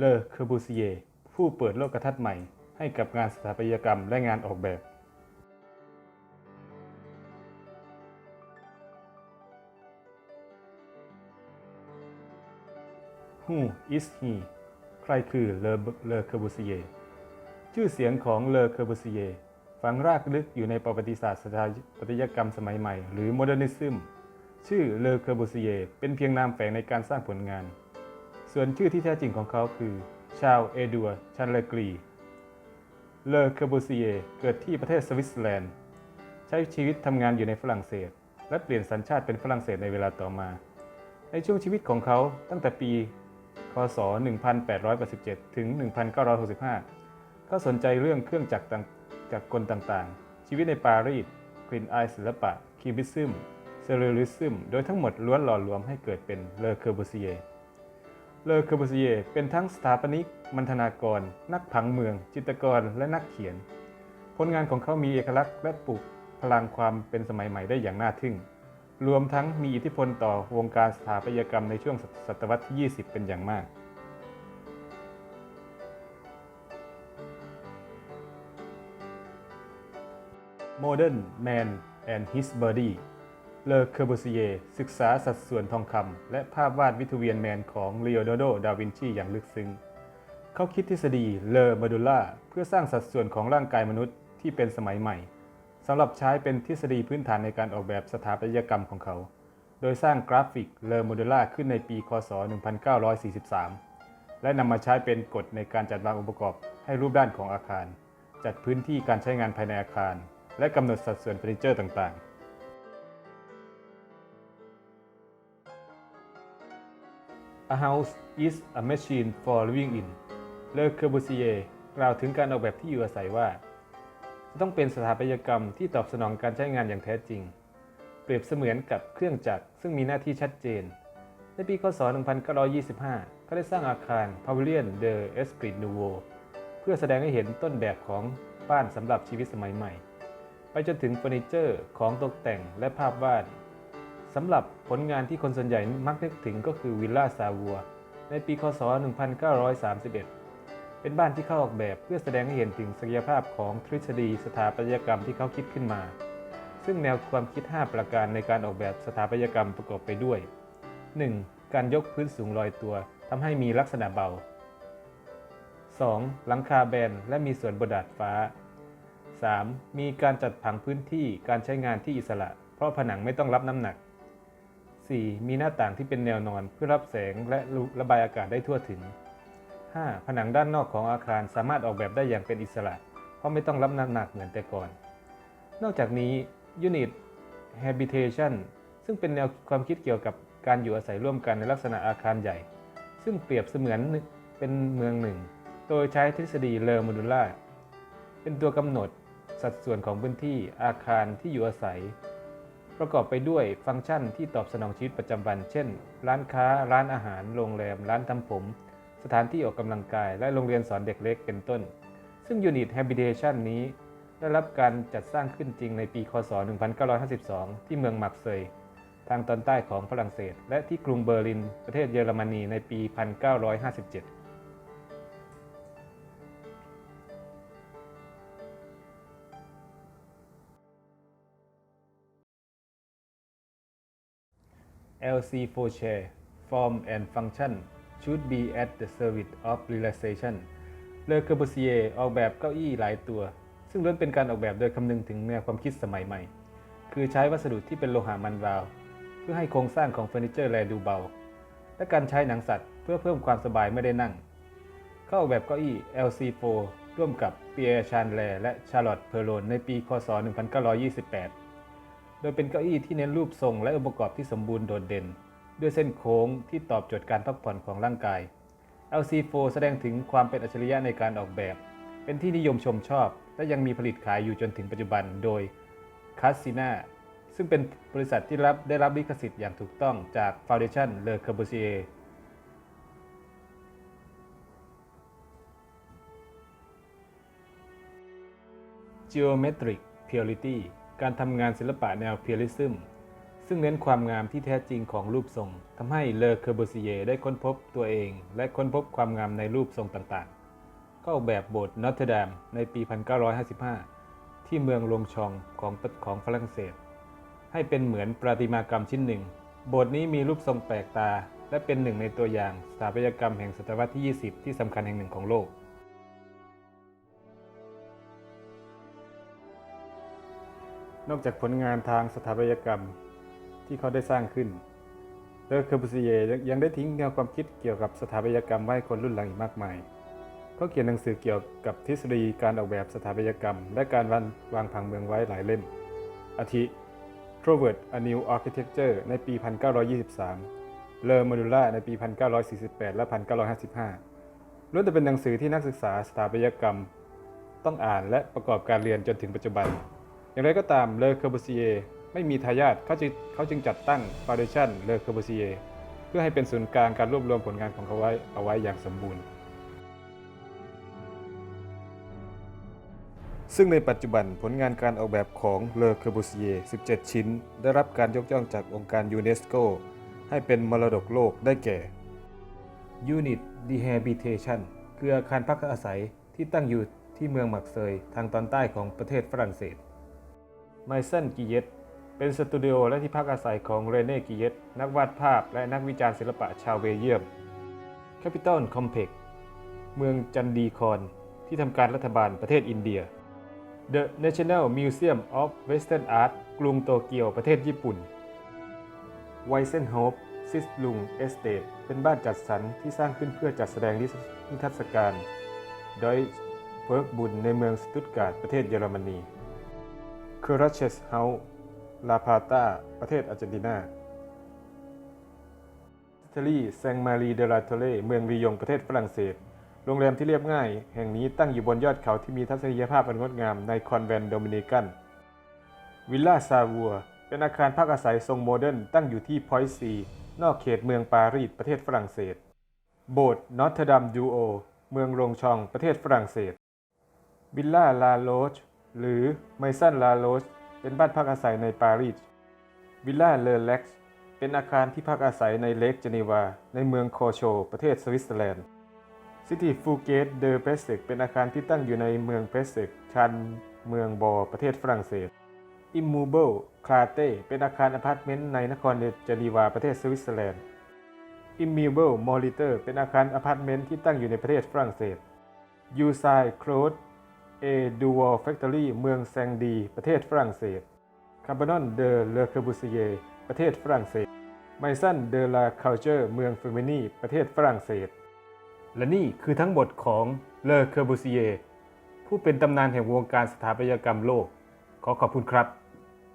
เลอเคอร์บูซิเยผู้เปิดโลกทัศน์ใหม่ให้กับงานสถาปัตยกรรมและงานออกแบบ Who is he ใครคือเลอเลอเคอร์บูซิเยชื่อเสียงของเลอเคอร์บูซิเยฝังรากลึกอยู่ในประวัติศาสตร์สถาปัตยกรรมสมัยใหม่ หรือโมเดิร์นิซึมชื่อเลอเคอร์บูซิเยเป็นเพียงนามแฝงในการสร้างผลงาน ส่วนชื่อที่แท้จริงของเขาคือ ชาวเอดัวชันเลกรี เลอเคอร์บูซิเยเกิดที่ประเทศสวิตเซอร์แลนด์ ใช้ชีวิตทำงานอยู่ในฝรั่งเศส และเปลี่ยนสัญชาติเป็นฝรั่งเศสในเวลาต่อมา ในช่วงชีวิตของเขาตั้งแต่ปี คศ 1887 ถึง 1965ก็สนใจเรื่องเครื่องจักรต่างจักรกลต่างๆ ชีวิตในปารีสกลิ่นอายศิลปะคิวบิซึมเซเรลิซึม โดยทั้งหมดล้วนหล่อรวมให้เกิดเป็นเลอเคอร์บูซิเย เลอเคอร์บูซิเยเป็นทั้งสถาปนิก มัณฑนากร นักผังเมือง จิตรกร และนักเขียน ผลงานของเขามีเอกลักษณ์และปลุกพลังความเป็นสมัยใหม่ได้อย่างน่าทึ่ง รวมทั้งมีอิทธิพลต่อวงการสถาปัตยกรรมในช่วงศตวรรษที่ 20 เป็นอย่างมาก Modern Man and His Body เลอเคอร์บูซิเยศึกษาสัดส่วนทองคำและภาพวาดวิทเวียนแมนของเลโอนาร์โด ดาวินชีอย่างลึกซึ้ง เขาคิดทฤษฎีเลอมาดูล่าเพื่อสร้างสัดส่วนของร่างกายมนุษย์ที่เป็นสมัยใหม่สำหรับใช้เป็นทฤษฎีพื้นฐานในการออกแบบสถาปัตยกรรมของเขา โดยสร้างกราฟิกเลอโมเดล่าขึ้นในปี คศ 1943 และนำมาใช้เป็นกฎในการจัดวางองค์ประกอบให้รูปด้านของอาคาร จัดพื้นที่การใช้งานภายในอาคาร และกำหนดสัดส่วนเฟอร์นิเจอร์ต่างๆ A house is a machine for living in เลอเคอร์บูซิเยกล่าวถึงการออกแบบที่อยู่อาศัยว่า จะต้องเป็นสถาปัตยกรรมที่ตอบสนองการใช้งานอย่างแท้จริง เปรียบเสมือนกับเครื่องจักรซึ่งมีหน้าที่ชัดเจน ในปีคศ 1925ก็ได้สร้างอาคาร Pavilion de Esprit Nouveau เพื่อแสดงให้เห็นต้นแบบของบ้านสำหรับชีวิตสมัยใหม่ ไปจนถึงเฟอร์นิเจอร์ของตกแต่งและภาพวาด สำหรับผลงานที่คนส่วนใหญ่มักนึกถึงก็คือวิลล่าซาวัว ในปีคศ 1931 เป็นบ้านที่เขาออกแบบเพื่อแสดงให้เห็นถึงศักยภาพของทฤษฎีสถาปัตยกรรมที่เขาคิดขึ้นมา ซึ่งแนวความคิด 5 ประการในการออกแบบสถาปัตยกรรมประกอบไปด้วย 1. การยกพื้นสูงลอยตัวทำให้มีลักษณะเบา 2. หลังคาแบนและมีส่วนบนดาดฟ้า 3. มีการจัดผังพื้นที่การใช้งานที่อิสระ เพราะผนังไม่ต้องรับน้ำหนัก 4. มีหน้าต่างที่เป็นแนวนอนเพื่อรับแสงและระบายอากาศได้ทั่วถึง 5. ผนังด้านนอกของอาคารสามารถออกแบบได้อย่างเป็นอิสระ เพราะไม่ต้องรับน้ำหนักเหมือนแต่ก่อน นอกจากนี้ Unit Habitation ซึ่งเป็นแนวความคิดเกี่ยวกับการอยู่อาศัยร่วมกันในลักษณะอาคารใหญ่ ซึ่งเปรียบเสมือนเป็นเมืองหนึ่ง โดยใช้ทฤษฎีเลอโมดูล่าเป็นตัวกำหนดสัดส่วนของพื้นที่อาคารที่อยู่อาศัย ประกอบไปด้วยฟังก์ชันที่ตอบสนองชีวิตประจำวัน เช่น ร้านค้า ร้านอาหาร โรงแรม ร้านทำผม สถานที่ออกกำลังกาย และโรงเรียนสอนเด็กเล็กเป็นต้น ซึ่ง Unit Habitation นี้ ได้รับการจัดสร้างขึ้นจริงในปี คศ 1952 ที่เมืองมักเซย ทางตอนใต้ของฝรั่งเศส และที่กรุงเบอร์ลิน ประเทศเยอรมนีในปี 1957 LC for chair form and function should be at the service of relaxation เลอเคอร์บูซิเยออกแบบเก้าอี้หลายตัว ซึ่งล้วนเป็นการออกแบบโดยคำนึงถึงแนวความคิดสมัยใหม่ คือใช้วัสดุที่เป็นโลหะมันราว เพื่อให้โครงสร้างของเฟอร์นิเจอร์แลดูเบา และการใช้หนังสัตว์เพื่อเพิ่มความสบายไม่ได้นั่ง เขาออกแบบเก้าอี้ LC4 ร่วมกับเปียร์ชานแลและชาร์ลอตต์เพอร์โลนในปี คศ 1928 โดยเป็นเก้าอี้ที่เน้นรูปทรงและองค์ประกอบที่สมบูรณ์โดดเด่น ด้วยเส้นโค้งที่ตอบโจทย์การพักผ่อนของร่างกาย LC4 แสดงถึงความเป็นอัจฉริยะในการออกแบบ เป็นที่นิยมชมชอบ และยังมีผลิตขายอยู่จนถึงปัจจุบันโดยคาสินาซึ่งเป็นบริษัทที่รับได้รับลิขสิทธิ์อย่างถูกต้องจาก Foundation Le Corbusier Geometric Purity การทำงานศิลปะแนว Purism ซึ่งเน้นความงามที่แท้จริงของรูปทรงทำให้เลอเคอร์บูซิเยได้ค้นพบตัวเอง และค้นพบความงามในรูปทรงต่างๆ ก็ออกแบบโบสถ์นอตเทดามในปี 1955 ที่เมืองลงชองของของฝรั่งเศส ให้เป็นเหมือนประติมากรรมชิ้นหนึ่ง โบสถ์นี้มีรูปทรงแปลกตา และเป็นหนึ่งในตัวอย่างสถาปัตยกรรมแห่งศตวรรษที่ 20 ที่สำคัญแห่งหนึ่งของโลก นอกจากผลงานทางสถาปัตยกรรมที่เขาได้สร้างขึ้นเลอเคอร์บูซิเยยังได้ทิ้งแนวความคิดเกี่ยวกับสถาปัตยกรรมไว้คนรุ่นหลังอีกมากมาย เขาเขียนหนังสือเกี่ยวกับทฤษฎีการออกแบบสถาปัตยกรรม และการวางวางผังเมืองไว้หลายเล่ม อาทิ Trovert a New Architecture ในปี 1923 เลอโมดูล่าในปี 1948 และ 1955ล้วนแต่เป็นหนังสือที่นักศึกษาสถาปัตยกรรม ต้องอ่านและประกอบการเรียนจนถึงปัจจุบัน อย่างไรก็ตามเลอเคอร์บูซิเยไม่มีทายาทเขาจึงเขาจึงจัดตั้ง Foundation เลอเคอร์บูซิเยเพื่อให้เป็นศูนย์กลางการรวบรวมผลงานของเขาไว้เอาไว้อย่างสมบูรณ์ ซึ่งในปัจจุบันผลงานการออกแบบของเลอเคอร์บูซิเย17 ชิ้น ได้รับการยกย่องจากองค์การยูเนสโกให้เป็นมรดกโลกได้แก่ Unit Rehabilitation คืออาคารพักอาศัยที่ตั้งอยู่ที่เมืองมักเซยทางตอนใต้ของประเทศฝรั่งเศส ไมเซนกิเยตเป็นสตูดิโอและที่พักอาศัยของเรเน่กิเยตนักวาดภาพและนักวิจารณ์ศิลปะชาวเบลเยียม Capital Complex เมืองจันดีคอน ที่ทำการรัฐบาลประเทศอินเดีย The National Museum of Western Art กรุงโตเกียวประเทศญี่ปุ่นไวเซนโฮปซิสลุงเอสเตทเป็นบ้านจัดสรรที่สร้างขึ้นเพื่อจัดแสดงนิทรรศการ โดยเวิร์กบุญในเมืองสตุตการ์ดประเทศเยอรมนี คอร์เชสเฮาส์ลาพาตาประเทศอาร์เจนตินาอิตลีแซงมารีเดลาโตเลเมืองรียงประเทศฝรั่งเศส โรงแรมที่เรียบง่าย แห่งนี้ตั้งอยู่บนยอดเขาที่มีทัศนียภาพอันงดงามในคอนแวนต์โดมินิกัน วิลล่าซาวัว เป็นอาคารพักอาศัยทรงโมเดิร์นตั้งอยู่ที่พอยซีนอกเขตเมืองปารีสประเทศฝรั่งเศส โบสถ์นอตเทดัมดูโอ เมืองรงชองประเทศฝรั่งเศสวิลล่าลาโลช หรือไมซันลาโลชเป็นบ้านพักอาศัยในปารีส วิลล่าเลอเล็กซ์เป็นอาคารที่พักอาศัยในเลกเจนีวา ในเมืองโคโช ประเทศสวิตเซอร์แลนด์ ซิตี้ฟูเกตเดอเพสเซกเป็นอาคารที่ตั้งอยู่ในเมืองเพสเซกชันเมืองบอ ประเทศฝรั่งเศส อิมมูเบิลคลาเต้ เป็นอาคารอพาร์ตเมนต์ในนครเจนีวา ประเทศสวิตเซอร์แลนด์ อิมมิเบิลมอริเตอร์ เป็นอาคารอพาร์ตเมนต์ที่ตั้งอยู่ในประเทศฝรั่งเศส ยูไซโคลด เอดูวอลแฟคทอรี่เมืองแซงดี ประเทศฝรั่งเศสคาร์บอนอนเดอเลอเคอร์บูซิเยประเทศฝรั่งเศสไมซันเดอลาคาเจอร์เมืองเฟมินีประเทศฝรั่งเศส และนี่คือทั้งหมดของเลอเคอร์บูซิเยผู้เป็นตำนานแห่งวงการสถาปัตยกรรมโลก ขอขอบคุณครับ